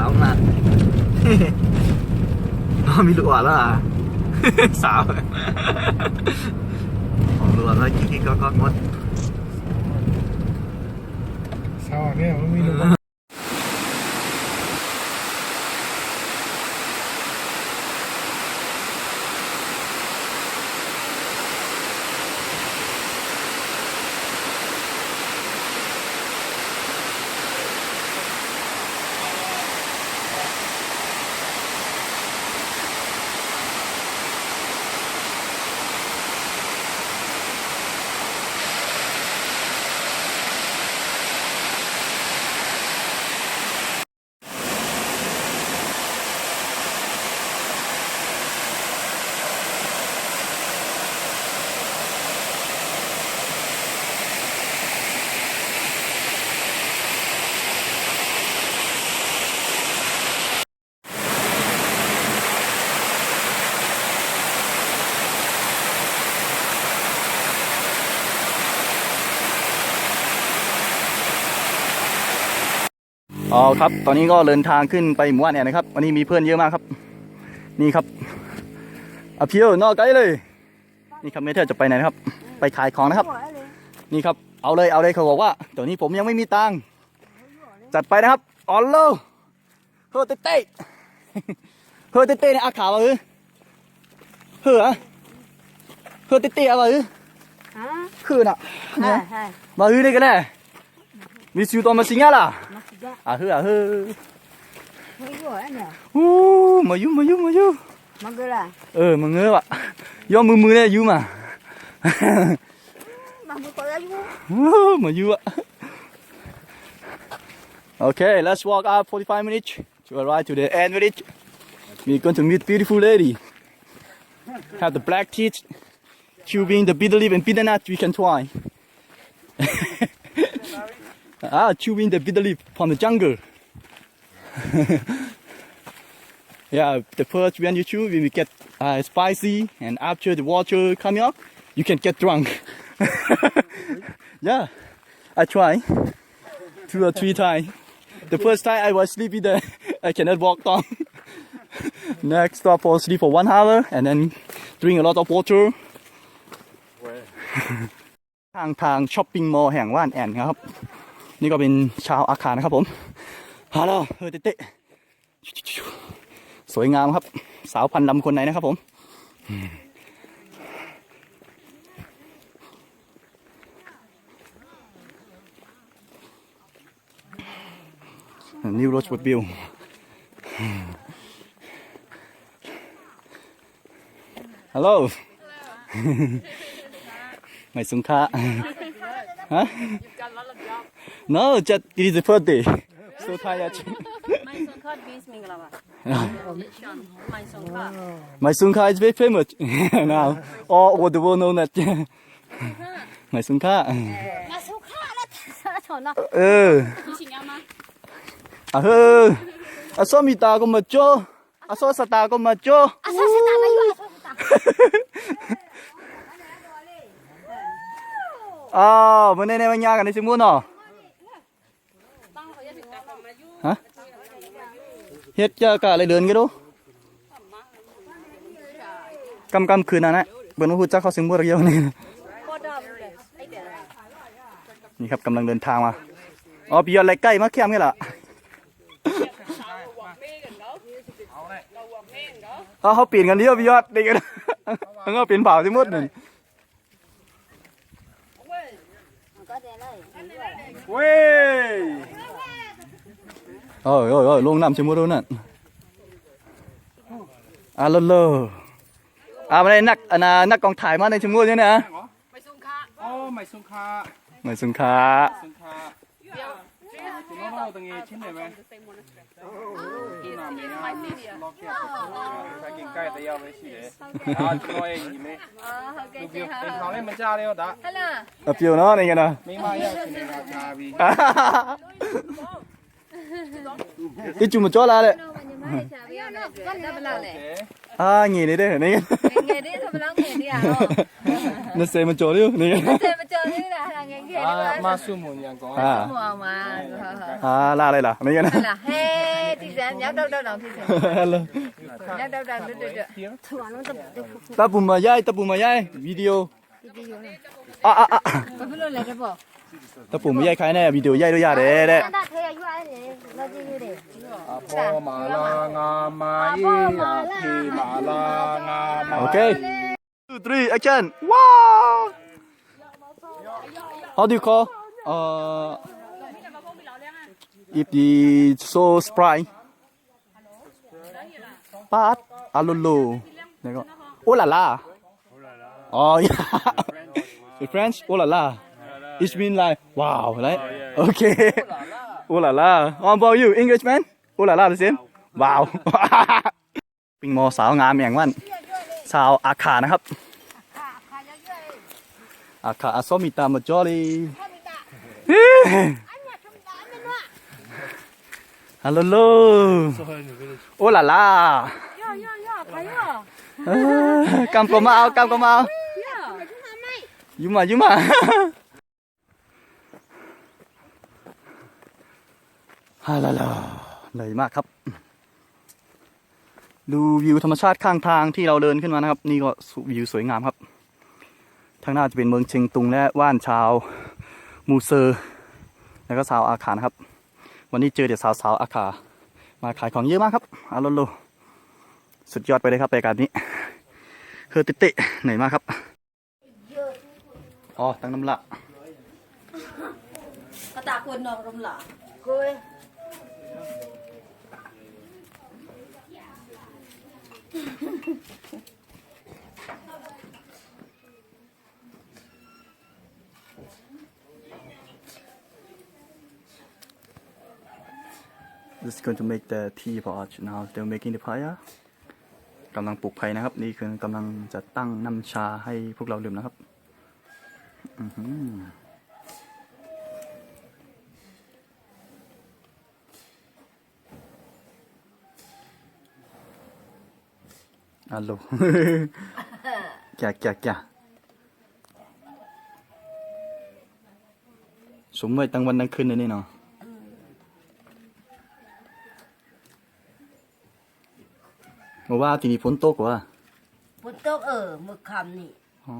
าวขนาอ๋อมีลูกอ่อนแล้วอะสาวของลูกอ่อนแล้วกิ๊กๆก็ก็งด สาวเนี่ยมันมีลูก อ๋อครับ ตอนนี้ก็เดินทางขึ้นไปหมู่บ้านแอนนะครับ วันนี้มีเพื่อนเยอะมากครับ นี่ครับอภิวนอกไกลเลย นี่ครับเมเทอร์จะไปไหนนะครับ ไปขายของนะครับ นี่ครับ เอาเลย เอาเลยเขาบอกว่าเดี๋ยวนี้ผมยังไม่มีตังค์ จัดไปนะครับออลโลเฮ้อเต้เต้เฮ้อเต้เต้เนี่ยอาขาวะเออเฮ้ออะเฮ้อเต้เต้อะไรเออ Ah, คือน่ะเนี่ย hai, hai. มาฮือนี่กันแน่ มีซิวตอมาสิงห์ล่ะ Masih dah. อะฮืออะฮือ Mai buat ni. อู้มาอยู่มาอยู่มาอยู่ Magalah. เออมาเงื้อว่ะย่อมือมือเนี่ยอยู่มา Mah buka lagi. มาอยู่อะ Okay, let's walk up 45 minutes to arrive to the end village. We're going to meet beautiful lady. Have the black teeth, chewing the bitter leaf and bitter nut. We can try. ah, chewing the bitter leaf from the jungle. yeah, the first when you chew, when we get uh, spicy, and after the water coming up, you can get drunk. yeah, I try two or three times. The first time I was sleepy there, I cannot walk down. Next stop for sleep for one hour and then drink a lot of water. ทางทางช้อปปิ้งมอลล์แห่งว่านแอนครับ นี่ก็เป็นชาวอาคารนะครับผมฮัลโหลเฮ้ยเต้ๆสวยงามครับ สาวพันลำคนไหนนะครับผม New Rochwood View ฮัลโหลไม่สุงค่า No, just it is birthday. so tired. My son called means Mingalava. My son called. My son called is very famous now. All over the world know that. My son called. My son called. 나 어. 아흐. 아 썸이다고 맞죠? 아 소사다고 맞죠? 아 소사다가 이거 소사다. อ๋อมื้อนในวันยากันในสิมุนเนาะฮะเฮ็ดจะกะอะไรเดินกันดูกำกำคืนนั่นแหละเบิร์นพูดจ้าเขาซิงบัวเยอะนี่นี่ครับกำลังเดินทางมาอ๋อปีอะไรใกล้มาแคมป์นี่ล่ะเขาปีนกันเยอะพี่ยอดดีกันเขาปีนเผาที่มุดหนึ่ง เว้ยโอ้ยโอ้ยโอ้ยลงน้ำชิมุรุนั่นอะเลอะเลอะอะมาในนักอันน่ะนักกองถ่ายมาในชิมุรุเนี่ยนะอ๋อไม่สุขาไม่สุนค้าสุขาคุณน้องเราตรงนี้ชิ้นไหนไหมใช้กินใกล้แต่ยาวไม่ใช่เลยอ่าช่วยอีกไหมดูเกี่ยว No, no, the uh, chin there, man. The same one as Chris. Oh, he's, he's my senior. Yeah. I can guide the young lady there. Ah, you know, you may. Ah, okay, okay. How many much are you that? Hello. A few, no, you know. Me, my young lady, I'm happy. Itu macam mana? Ya, no, kan dah belah le. အာငယ်နေတဲ့နေငငယ်သေးဆိုဘယ်လောက်ငယ်သေးရတော့20မကျော်လေးနေဆယ်မကျော်သေးတာဟာငယ်ငယ်လေးပါအာမမဆုမွန်ညာကောဟာမောင်ပါဟုတ်ဟုတ်ဟာလာလိုက်လားနေကဟုတ်လားဟဲ့ဒီစံမြောက်တော့တော့ဖြစ်နေဟယ်လိုမြောက်တော့တော့တွတ်တွတ်တွတ်တပူမရိုက်တပူမရိုက်ဗီဒီယိုအာအာအာ ဘယ်လိုလဲတော့ ย้ายวิดีโออะอะอะ Có biết luôn là cái bộ. ตาปุ่มมาย้ายใครแน่วิดีโอย้ายด้วยยาเด้เด้ Nó đã thấy là như này, nó gì như thế. อ่าพ่อมาลางามายีอะพี่มาลางามาโอเค two three action ว้าว how do you call uh if the so sprite ปาดอาลุลูแล้วก็โอลาลาอ๋อ in French โอลาลา it mean like wow right okay โอลาลา how about you English man โอลาลา the same wow ปิงโมสาวงามอย่างวันสาวอาคานะครับอาคาอาซอมิตามาจอลีฮัลโหลโลโอลาลา Yeah, yeah, yeah. Kaya. เอ้อกำก็มาเอากำก็มาเอา Yeah. อยุมาอยุมา ฮัลโหลเหนื่อยมากครับ ดูวิวธรรมชาติข้างทางที่เราเดินขึ้นมานะครับ นี่ก็วิวสวยงามครับ ทางหน้าจะเป็นเมืองเชียงตุงและว่านชาวมูเซอร์ แล้วก็ชาวอาคานะครับ วันนี้เจอแต่สาวสาวๆอาคา มาขายของเยอะมากครับอาโลโลสุดยอดไปเลยครับรายการนี้เฮอติเตะเหนื่อยมากครับอ๋อตั้งน้ำละ Cái tạ quần nó rung lạ. Cô ơi. This is going to make the tea pot now they're making the paya กำลังปลูกไผ่นะครับ นี่คือกำลังจะตั้งน้ำชาให้พวกเราดื่มนะครับ อือหือ อัลโหลแกะแกะแกะสมไว้ตั้งวันตั้งคืนเลยนี่เนาะบอกว่าที่นี่ฝนตกว่ะฝนตกเออเมื่อค่ำนี่อ๋อ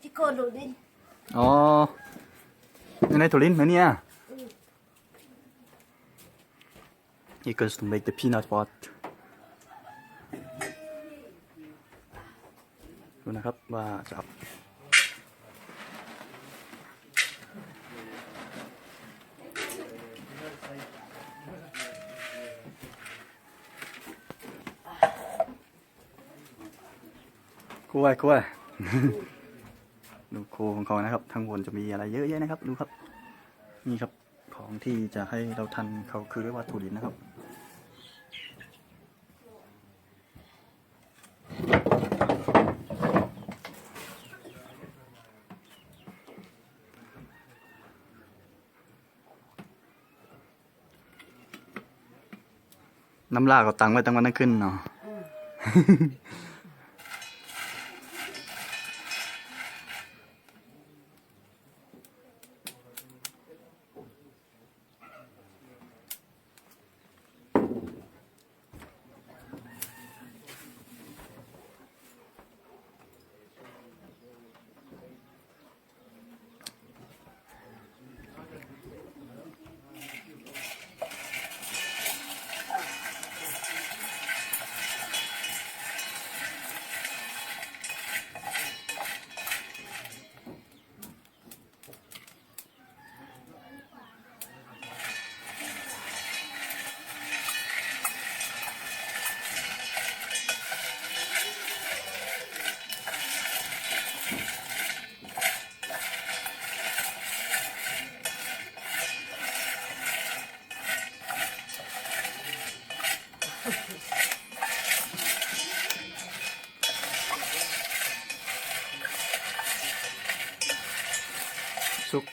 ที่โกดูดิ อ๋อ นี่ในทุลินไหมเนี่ย It goes to make the peanut pot ดูนะครับว่าจะเอาคุย คของเขานะครับทางบนจะมีอะไรเยอะแยะนะครับ ดูครับ นี่ครับของที่จะให้เราทันเขาคือเรียกว่าถุดินนะครับน้ำลาก็ตังไว้ตั้งวันนั้นขึ้นเนาะ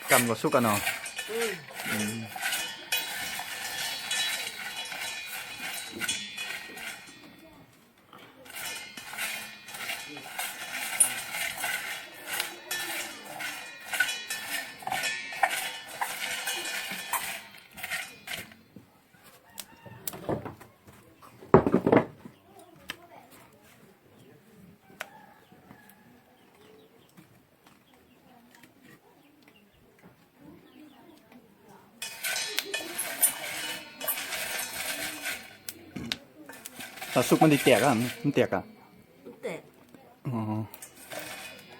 กกันกับซุกกันเนาะ ถ้าซุกมันดิแตกอะมันแตกอะแต่อ๋อ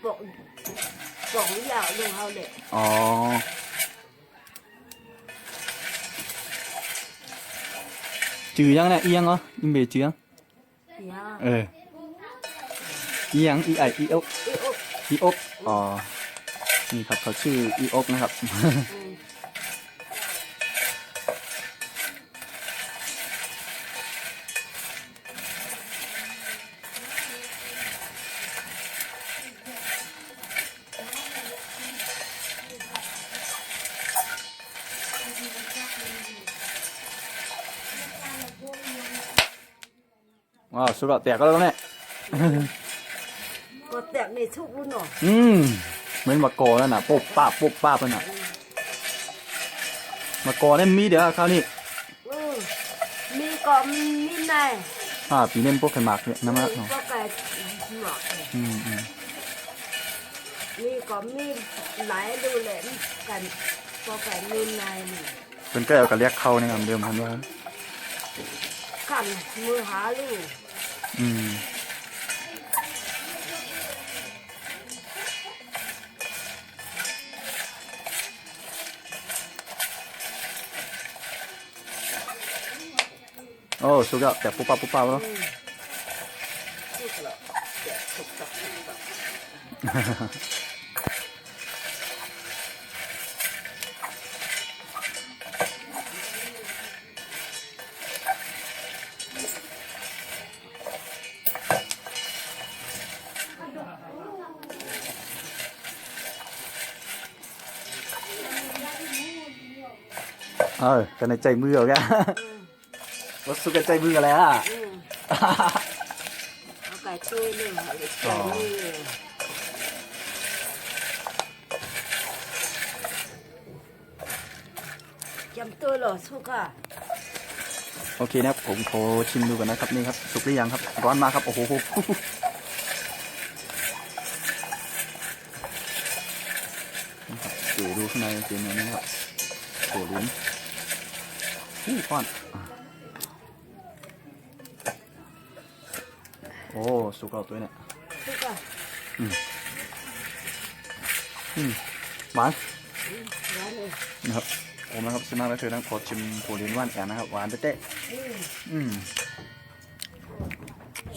บอกบอกยาวลงเขาเด็กอ๋อจือยังเนี่ยอียังเหรออิมเบจือยังยาเอออียังอีไออีอกเอ้ยโอ้อีอกอ๋อนี่ครับเขาชื่ออีอกนะครับ ว้าวสุดยอดแตกก็แล้วเนี่ยก็แตกในทุกรุ่นเนาะอืมเหมือนมะกอนั่นน่ะปุ๊บป้าบปุ๊บป้าบนั่นน่ะมะกอเนี่ยมีเดี๋ยวคราวนี้อืมมีก็มีในอ่าปีเน่มพวกไข่หมากเนี่ยน้ำมันเนาะก็ไก่หมอกอืมอืมมีก็มีหลายดูแลกันก็ไก่มีในนี่เป็นก็เอากับเรียกเข้าเนี่ยครับเดิมพันว่ากัน มือหาลูกอืมโอ้สุดยอดแต่ปุ๊บป้าบปุ๊บป้าบแล้วทุกหรอกแตกทุกตักทุกตั เออกันในใจมือเหรอแกวัสุกันใจมืออะไรอะอืมเอาไก่ช่วยเลยเอาไก่ช่วยเลยจำตัวเหรอสุกอะโอเคนะครับผมขอชิมดูกันนะครับนี่ครับสุกหรือยังครับ ร้อนมากครับ โอ้โหนะครับเดี๋ยวดูข้างในเป็นยังไงนะครับโอ้ลุ้น อู้ฟ้อน โอ้ สุกเอาตัวเนี่ยสุกอะอืมอืมหวานร้านเลยนะครับผมนะครับสนาและเธอทั้งขอชิมโผลินว่านแอนนะครับ หวานเต๊ะอืม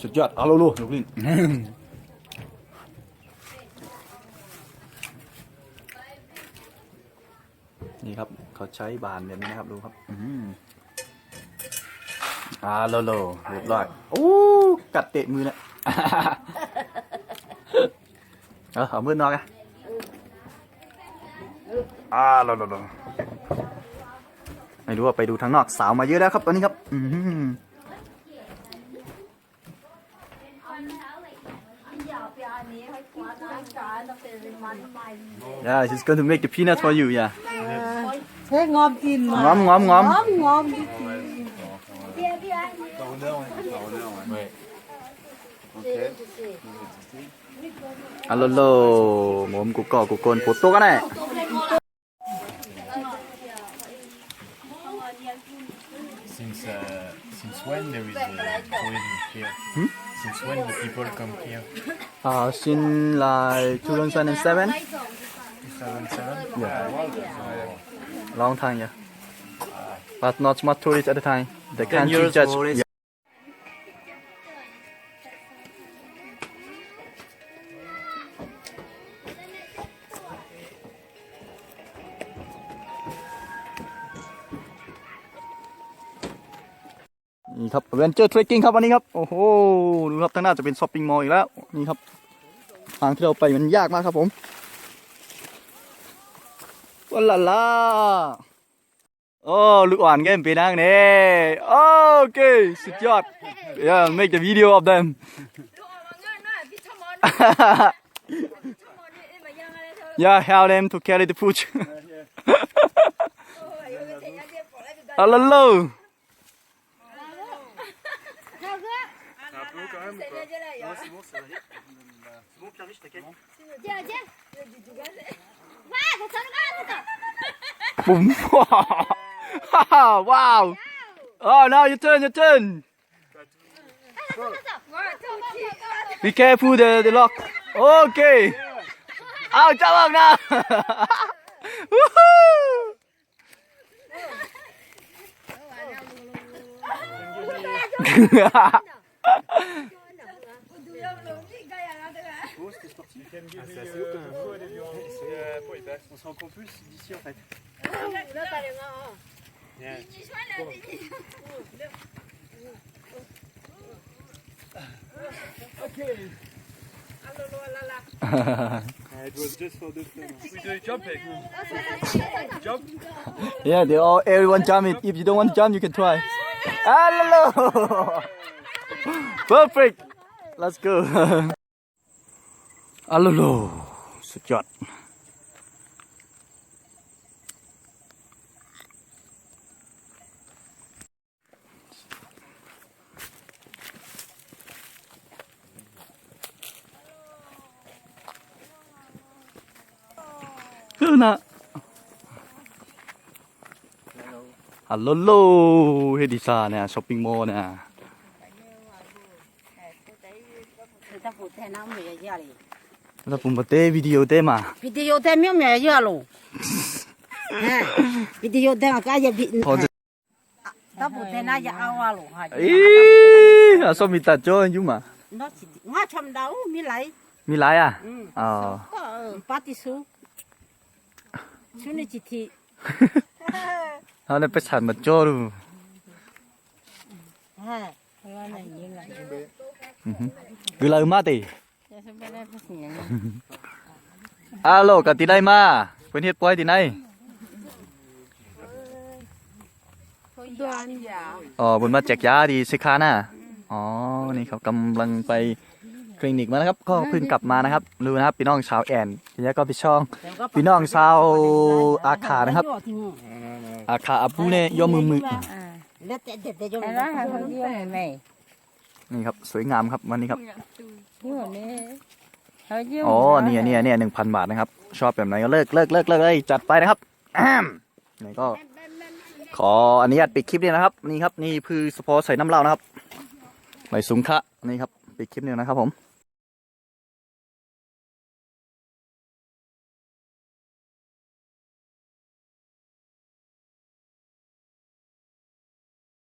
สุดยอดเอาลูกลูกลิ้น นี่ครับ เขาใช้บานแบบนี้นะครับดูครับอืมอ่าโลโลเรียบร้อยโอ้กัดเตะมือเนี่ยเออเอามือนอกอะอ่าโลโลโลไม่รู้ว่าไปดูทางนอกสาวมาเยอะแล้วครับตอนนี้ครับ อืม Yeah, she's going to make the peanuts for you, yeah. เฮ้ยงอมกินมางอมงอมงอมงอมงอมอะโลโลหมอมกูก่อกูโกนโปโต้กันแน่ Since uh, since when there is a tourism here? Since when the people come here? อ่า since like 2007 2007. Yeah. Long time yeah but not much tourists at the time the country years just more or less. yeah. นี่ครับเวนเจอร์เทรคกิ้งครับวันนี้ครับ โอ้โห ดูครับทางหน้าจะเป็นช้อปปิ้งมอลล์อีกแล้ว นี่ครับ ทางที่เราไปมันยากมากครับผม วันละละโอ้ลูกอ่อนแกมเป็นนางเน่โอเคสุดยอด yeah make the video of them yeah help them to carry the pooch hello Boom. wow. Oh, now your turn, your turn. Be careful the the lock. Okay. เอาเจ้าออกนะ Woohoo! On se rend compte plus d'ici en fait. it was just for the fun. We do jump it. Jump. Yeah, they all everyone jump it. If you don't want to jump, you can try. Hello. Perfect. Let's go. อัลโลสุดยอด na hello hello. Hết đi nè shopping mall nè. Là phụng bật video tê mà. Video tê miêu mẹ giờ luôn video tê mà cái gì bị ta bụt tê na giờ ao à, luôn hả ý à, à, sao mình tạt cho anh chú mà? Nó chỉ ngã chầm đâu, mi lại mi lại à? Ừ. ờ. Party ờ, su ชุนจิติเอาเลยไปฉันมาจ้อดูฮะเว่าไหนยืงไหลกูเลยมาตีอาโลกับตีได้มาเป็นเฮ็ดปอยตีไหนอ๋อบนมาแจกยาดีสิคะน่ะอ๋อ นี่เขากำลังไป คลินิกมาแล้วครับ ก็พึ่งกลับมานะครับดูนะครับพี่น้องชาวแอนทีนี้ก็พี่ช่อง พี่น้องชาวอาขานะครับ อาขาอาปูเนยยอมมือมือนี่ครับสวยงามครับวันนี้ครับโอ๋อเนี่ยเนี่ยเนี่ยหนึ่งพันบาทนะครับ ชอบแบบไหนก็เลิกเลิกเลิกเลิกเลยจัดไปนะครับนี่ก็ ขออนุญาตปิดคลิปนี้นะครับ นี่ครับ นี่คือสปอร์ใส่น้ำเหล้านะครับใบสุงคะนี่ครับปิดคลิปนี้นะครับผม